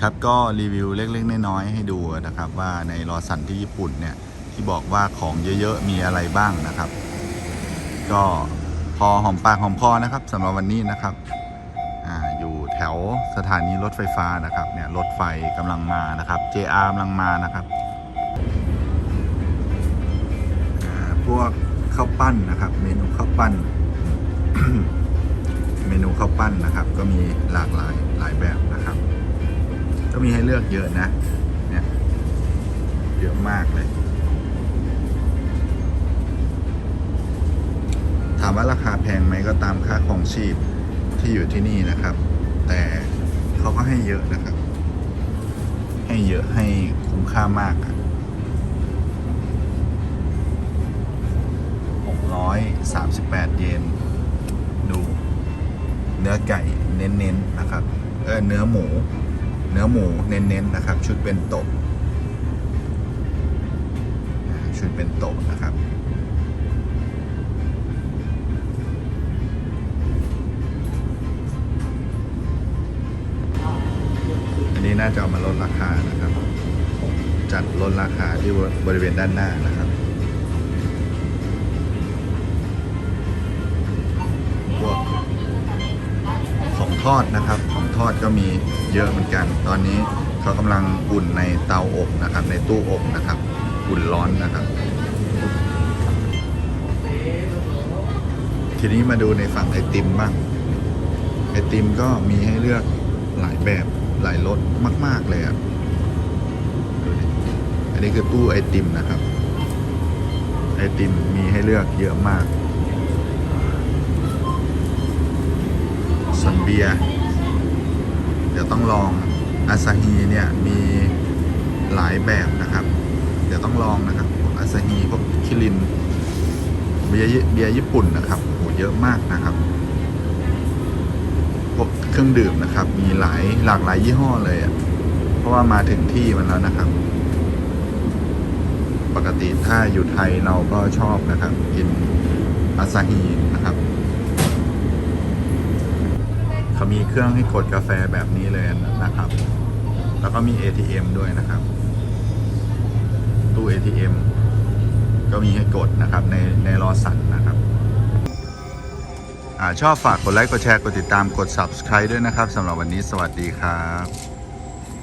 ครับก็รีวิวเล็กๆน้อยๆให้ดูนะครับ ว่าในรอสันที่ญี่ปุ่นเนี่ยที่บอกว่าของเยอะๆมีอะไรบ้างนะครับ ก็พอหอมปากหอมคอนะครับสำหรับวันนี้นะครับออยู่แถวสถานีรถไฟฟ้านะครับเนี่ยรถไฟกำลังมานะครับ JR กำลังมานะครับพวกข้าวปั้นนะครับ เมนูข้าวปั้น เมนูข้าวปั้นนะครับ ก็มีหลากหลายหลายแบบนะครับ ก็มีให้เลือกเยอะนะ เนี่ย เยอะมากเลย ถามว่าราคาแพงไหมก็ตามค่าของชีพที่อยู่ที่นี่นะครับ แต่เขาก็ให้เยอะนะครับ ให้เยอะให้คุ้มค่ามากอะ638 เยน ดู เนื้อไก่เน้นๆนะครับ เออเนื้อหมู เนื้อหมูเน้นๆนะครับ ชุดเป็นโตะชุดเป็นโตะนะครับ อันนี้น่าจะเอามาลดราคานะครับ จัดลดราคาที่บริเวณด้านหน้านะครับ ทอดนะครับ ของทอดก็มีเยอะเหมือนกัน ตอนนี้เขากำลังอุ่นในเตาอบนะครับ ในตู้อบนะครับ อุ่นร้อนนะครับ ทีนี้มาดูในฝั่งไอติมบ้าง ไอติมก็มีให้เลือกหลายแบบหลายรสมาก ๆ เลยอะดูดิอันนี้คือตู้ไอติมนะครับ ไอติมมีให้เลือกเยอะมาก ส่วนเบียร์เดี๋ยวต้องลองอาซาฮีเนี่ยมีหลายแบบนะครับ เดี๋ยวต้องลองนะครับพวกอาซาฮีพวกคิรินเบียร์เบียร์ญี่ปุ่นนะครับโอ้โหเยอะมากนะครับพวกเครื่องดื่มนะครับ มีหลายหลากหลายยี่ห้อเลยอะ่ะเพราะว่ามาถึงที่มันแล้วนะครับ ปกติถ้าอยู่ไทยเราก็ชอบนะครับ กินอาซาฮีนะครับ เขามีเครื่องให้กดกาแฟแบบนี้เลยนะครับ แล้วก็มี ATM ด้วยนะครับ ตู้ ATM ก็มีให้กดนะครับในในรอสันนะครับอชอบฝากกดไลค์ กดแชร์ กดติดตาม กด Subscribe ด้วยนะครับสำหรับวันนี้สวัสดีครับ